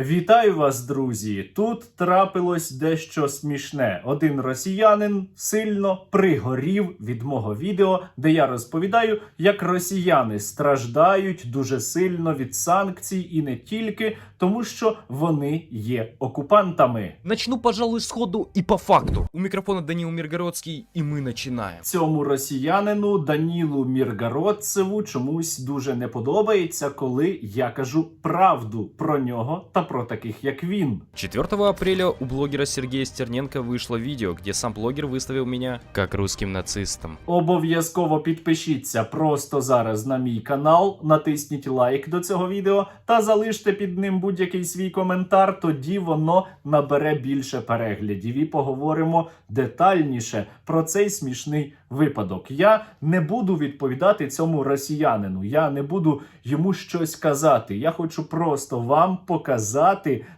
Вітаю вас, друзі! Тут трапилось дещо смішне. Один росіянин сильно пригорів від мого відео, де я розповідаю, як росіяни страждають дуже сильно від санкцій і не тільки тому, що вони є окупантами. Начну, пожалуй, сходу и по факту. У микрофона Данил Миргородский, и мы начинаем. Цьому росіянину Данілу Міргородцеву чомусь дуже не подобається, коли я кажу правду про нього та про таких як він. 4 апреля у блогера Сергея Стерненко вышло видео, где сам блогер выставил меня как русским нацистом. Обов'язково підпишіться просто зараз на мій канал, натисніть лайк до цього відео та залиште під ним будь-який свій коментар. Тоді воно набере більше переглядів і поговоримо детальніше про цей смішний випадок. Я не буду відповідати цьому росіянину. Я не буду йому щось казати. Я хочу просто вам показати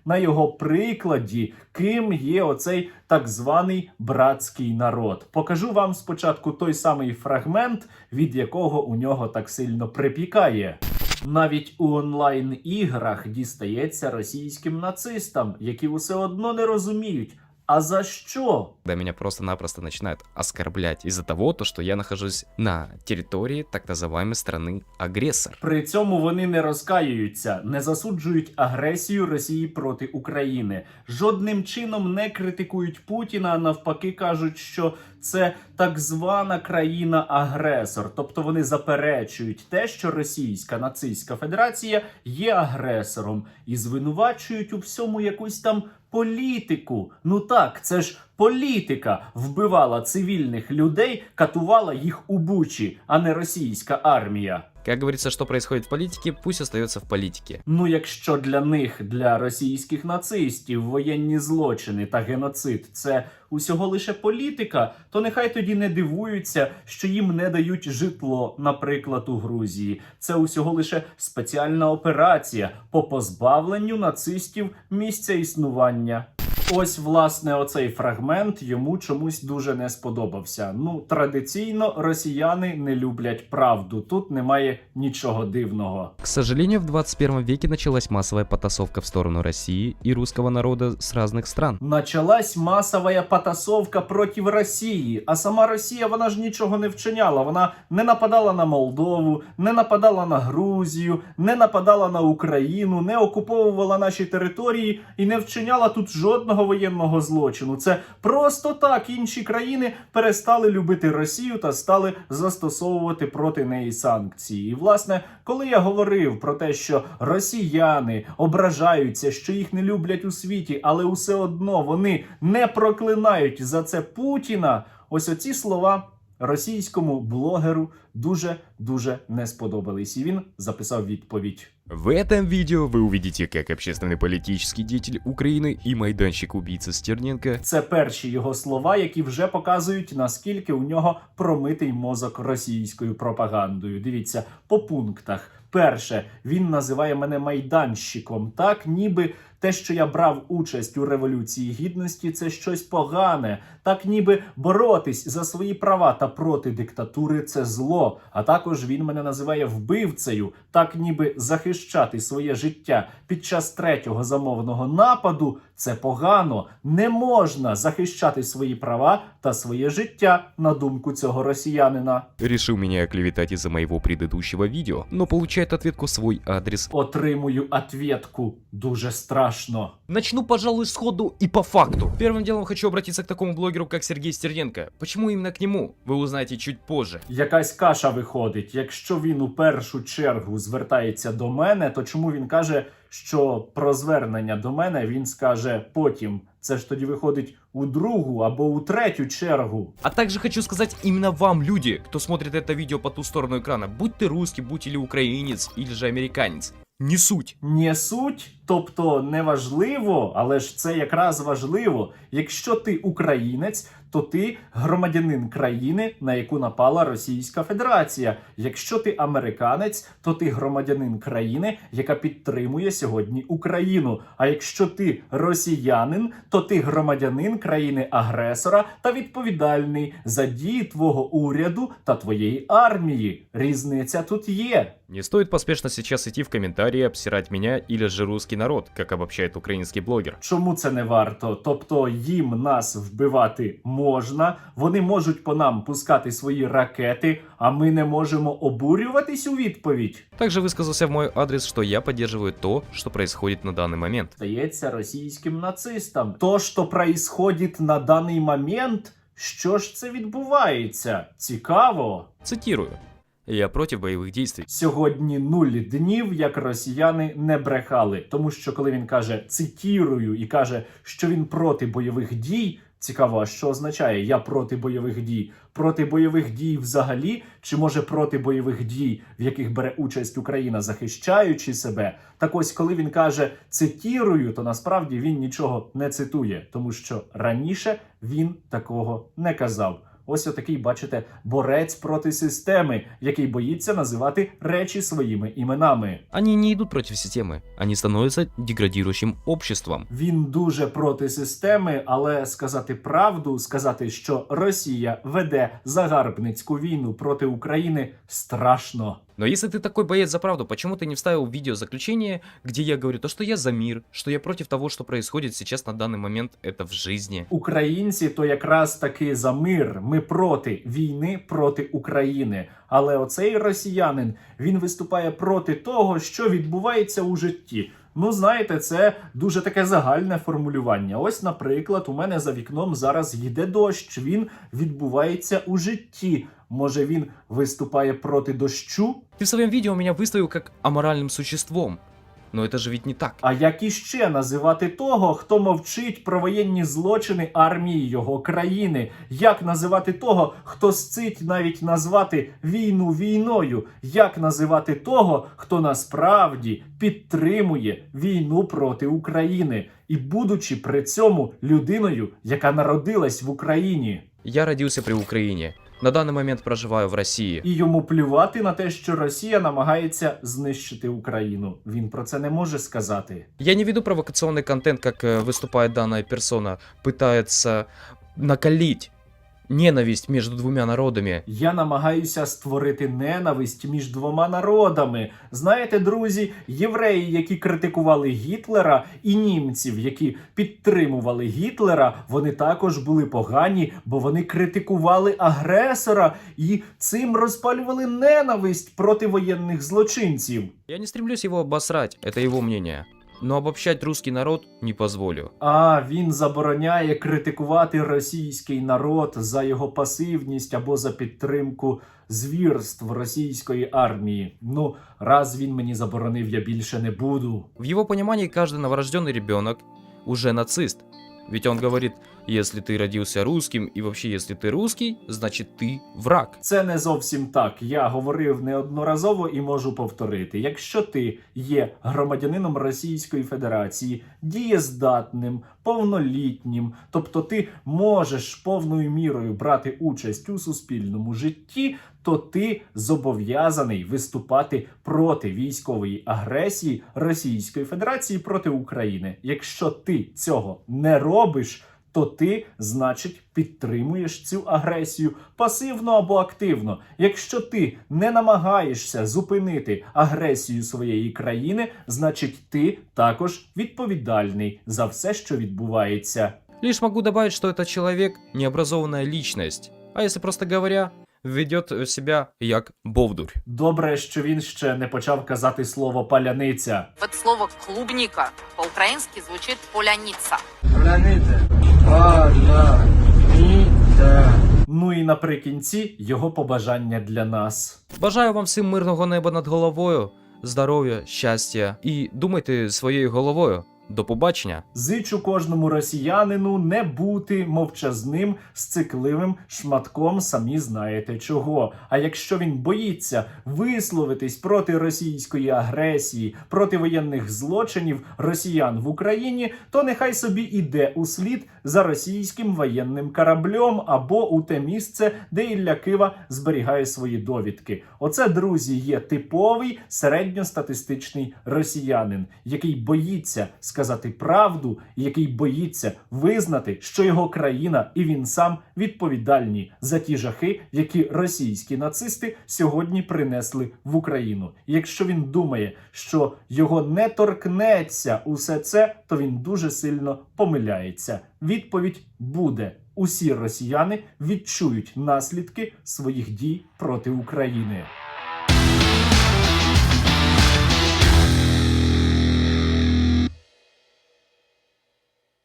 на його прикладі, ким є оцей так званий братський народ. Покажу вам спочатку той самий фрагмент, від якого у нього так сильно припікає. Навіть у онлайн іграх дістається російським нацистам, які усе одно не розуміють. А за що? Когда меня просто-напросто начинают оскорблять из-за того, то, что я нахожусь на территории так называемой страны-агрессор. При цьому вони не розкаюються, не засуджують агресію Росії проти України, жодним чином не критикують Путіна, а навпаки кажуть, що це так звана країна-агресор. Тобто вони заперечують те, що Російська нацистська Федерація є агресором і звинувачують у всьому якусь там політику. Ну так, це ж політика вбивала цивільних людей, катувала їх у Бучі, а не російська армія. Как говорится, что происходит в политике, пусть остается в политике. Ну, якщо для них, для російських нацистів, воєнні злочини та геноцид це усього лише політика, то нехай тоді не дивуються, що їм не дають житло, наприклад, у Грузії. Це усього лише спеціальна операція по позбавленню нацистів місця існування. Ось, власне, оцей фрагмент йому чомусь дуже не сподобався. Ну, традиційно росіяни не люблять правду. Тут немає нічого дивного. К сожалению, в 21 веке началась массовая потасовка в сторону России и русского народа с разных стран. Началась масовая потасовка проти Росії, а сама Росія вона ж нічого не вчиняла. Вона не нападала на Молдову, не нападала на Грузію, не нападала на Україну, не окуповувала наші території і не вчиняла тут жодного воєнного злочину. Це просто так інші країни перестали любити Росію та стали застосовувати проти неї санкції. І власне, коли я говорив про те, що росіяни ображаються, що їх не люблять у світі, але усе одно вони не проклинають за це Путіна. Ось оці слова російському блогеру дуже дуже не сподобались. І він записав відповідь. В этом видео вы увидите, как общественный политический деятель Украины и майданщик-убийца Стерненко Це перші його слова, які вже показують наскільки у нього промитий мозок російською пропагандою. Дивіться по пунктах. Перше, він називає мене майданщиком, так ніби те, що я брав участь у революції гідності, це щось погане. Так ніби боротись за свої права та проти диктатури це зло. А також він мене називає вбивцею, так ніби захищати своє життя під час третього замовного нападу це погано. Не можна захищати свої права та своє життя на думку цього росіянина. решил меня оклеветать из-за моего предыдущего видео, но получает ответку в свой адрес. Отримую ответку. Дуже страшно. Начну, пожалуй, сходу и по факту. Первым делом хочу обратиться к такому блогеру, как Сергей Стерненко. Почему именно к нему, вы узнаете чуть позже. Якась каша виходить. Якщо він у першу чергу звертається до мене, то чому він каже, що про звернення до мене він скаже потім? Це ж тоді виходить у другу або у третю чергу. А также хочу сказать именно вам, люди, кто смотрит это видео по ту сторону экрана, будь ты русский, будь или украинец, или же американец. Не суть. Не суть, тобто не важливо, але ж це якраз важливо. Якщо ти українець, то ти громадянин країни, на яку напала Російська Федерація. Якщо ти американець, то ти громадянин країни, яка підтримує сьогодні Україну. А якщо ти росіянин, то ти громадянин країни-агресора та відповідальний за дії твого уряду та твоєї армії. Різниця тут є. Не стоит поспешно сейчас идти в комментарии, обсирать меня или же русский народ, как обобщает украинский блогер. Чому це не варто? Тобто їм нас вбивати можна, вони можуть по нам пускати свої ракети, а ми не можемо обурюватись у відповідь. Также высказался в мой адрес, что я поддерживаю то, что происходит на данный момент. Стається російським нацистам. То, що происходить на даний момент, що ж це відбувається? Цікаво. Цитирую. Я против боевых действий. Сьогодні нуль днів, як росіяни не брехали. Тому що коли він каже цитірую і каже, що він проти бойових дій. Цікаво, а що означає я проти бойових дій? Проти бойових дій взагалі, чи може проти бойових дій, в яких бере участь Україна, захищаючи себе? Так ось, коли він каже цитірую, то насправді він нічого не цитує, тому що раніше він такого не казав. Ось отакий, бачите, борець проти системи, який боїться називати речі своїми іменами. Ані не йдуть проти системи, ані становятся деградіруючим обществом. Він дуже проти системи, але сказати правду, сказати, що Росія веде загарбницьку війну проти України, страшно. Но если ты такой боец за правду, почему ты не вставил видео заключение, где я говорю то, что я за мир, что я против того, что происходит сейчас на данный момент это в жизни? Українці то якраз таки за мир. Ми проти війни проти України. Але оцей росіянин він виступає проти того, що відбувається у житті. Ну, знаєте, це дуже таке загальне формулювання. Ось, наприклад, у мене за вікном зараз йде дощ. Він відбувається у житті. Може, він виступає проти дощу? Ты в своем видео меня выставил как аморальным существом. Но это же ведь не так. А як іще називати того, хто мовчить про воєнні злочини армії його країни? Як називати того, хто сцить навіть назвати війну війною? Як називати того, хто насправді підтримує війну проти України і будучи при цьому людиною, яка народилась в Україні? Я родился при Украине На данный момент проживаю в России. І йому плювати на те, що Росія намагається знищити Україну. Він про це не може сказати. Я не веду провокационный контент, как э, выступает данная персона, пытается накалить ненависть между двумя народами. Я намагаюся створити ненависть між двома народами. Знаєте, друзі, євреї, які критикували Гітлера, і німців, які підтримували Гітлера, вони також були погані, бо вони критикували агресора і цим розпалювали ненависть проти воєнних злочинців. Я не стремлюсь его обосрать, это его мнение. Но обобщать русский народ не позволю. А він забороняє критикувати російський народ за його пасивність або за підтримку звірств російської армії. Ну, раз він мені заборонив, я більше не буду. В его понимании каждый новорожденный ребенок уже нацист. Ведь он говорит, если ты родился русским и вообще если ты русский, значит ты враг. Це не зовсім так. Я говорив неодноразово і можу повторити: якщо ти є громадянином Російської Федерації, дієздатним, повнолітнім, тобто ти можеш повною мірою брати участь у суспільному житті, то ти зобов'язаний виступати проти військової агресії Російської Федерації проти України. Якщо ти цього не робиш, то ти, значить, підтримуєш цю агресію пасивно або активно. Якщо ти не намагаєшся зупинити агресію своєї країни, значить ти також відповідальний за все, що відбувається. Лишь могу добавить, что этот человек необразованная личность. А если просто говоря, ведет себя як бовдурь. Добре, що він ще не почав казати слово паляниця. Вот слово клубника по-украински звучит поляница. Паляниця. Паляниця. Ну і наприкінці його побажання для нас. Бажаю вам всім мирного неба над головою, здоров'я, щастя і думайте своєю головою. До побачення. Зичу кожному росіянину не бути мовчазним, сцикливим шматком, самі знаєте чого. А якщо він боїться висловитись проти російської агресії, проти воєнних злочинів росіян в Україні, то нехай собі іде у слід за російським воєнним кораблем або у те місце, де Ілля Кива зберігає свої довідки. Оце, друзі, є типовий середньостатистичний росіянин, який боїться сказати правду, і який боїться визнати, що його країна і він сам відповідальні за ті жахи, які російські нацисти сьогодні принесли в Україну. Якщо він думає, що його не торкнеться усе це, то він дуже сильно помиляється. Відповідь буде: усі росіяни відчують наслідки своїх дій проти України.